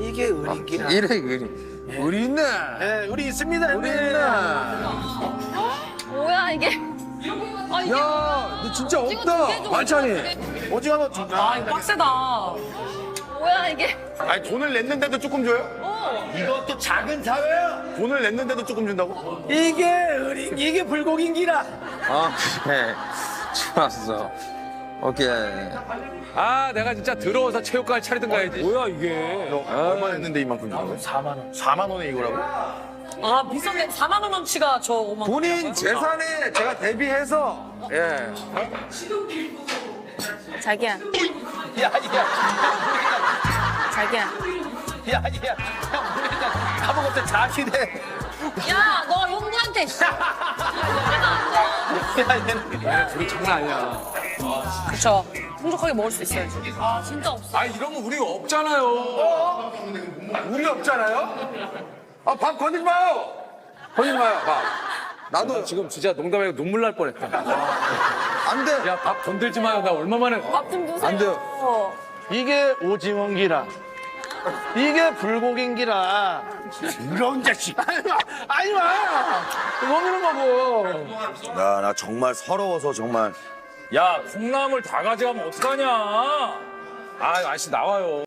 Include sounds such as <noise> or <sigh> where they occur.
이게 은인기라. 이래 그리 우리 있네 예, 우리 있습니다, 우리 형님. 있네 뭐야 이게? 아 이게 야 너 진짜 오징어 두개 없다 줘, 반찬이 오징어 좀. 아, 이거 빡세다. 뭐야 이게? 아니 돈을 냈는데도 조금 줘요? 이것도 작은 사회야. 돈을 냈는데도 조금 준다고? 이게 은인, 이게 불고기인기라. 오케이 <laughs> 좋았어 오케이 아 내가 진짜 더러워서 체육관 차리든가 해야지. 뭐야 이게? 얼마 냈는데 이만큼 준다고요? 4만 원. 4만 원에 이거라고? 아, 비싼데 4만 원어치가 저 5만 원. 본인 재산에 제가 대비해서 예 자기야, 야, 야, 자기야. 야, 야. 형, 우리가 아무것도 자신해. 야, 너 형부한테. 씨. <laughs> 야, 얘는. 둘이 장난 아니야. 그쵸. 풍족하게 먹을 수 있어야지. 아 진짜 없어. 아 이러면 우리가 없잖아요. 우리 없잖아요 아 밥 건들지 마요 건들지 마요 밥 나도 지금 진짜 농담이 눈물 날 뻔했다. 안 돼 야 밥 건들지 마요. 나 얼마만에 밥좀 주세요. 안 돼요 이게 오징어인기라. 이게 불고기인기라. 이런 자식. 아니 마, 아니 마. 너무는 먹어 야, 나 정말 서러워서 정말. 야 콩나물 다 가져가면 어떡하냐? 아 아저씨 나와요.